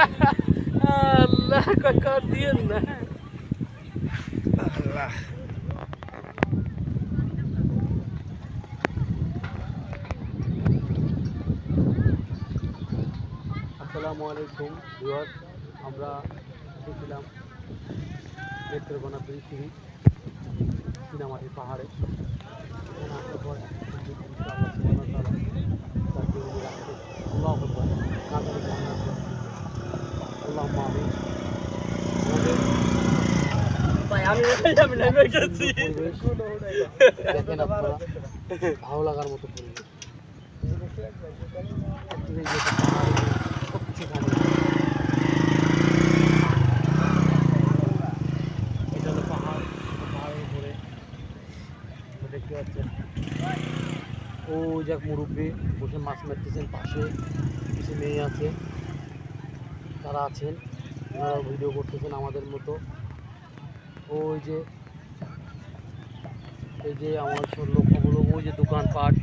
আল্লাহ কাকা দিয়েন না আল্লাহ আসসালামু আলাইকুম ভিউয়ার্স। আমরা এসেছিলাম নেত্রকোনা পৃথিবী চীনামাটির পাহাড়ে। ভালো লাগার মতো এটা পাহাড় পাহাড়ের উপরে দেখতে ও যাক মুরব্বী, বসে মাছ মারতেছেন পাশে, কিছু মেয়ে আছে। তারা আছেন ওনারা ভিডিও করতেছেন আমাদের মতো। ওই যে, এই যে আমার সব লক্ষ্য হলো ওই যে দোকানপাট।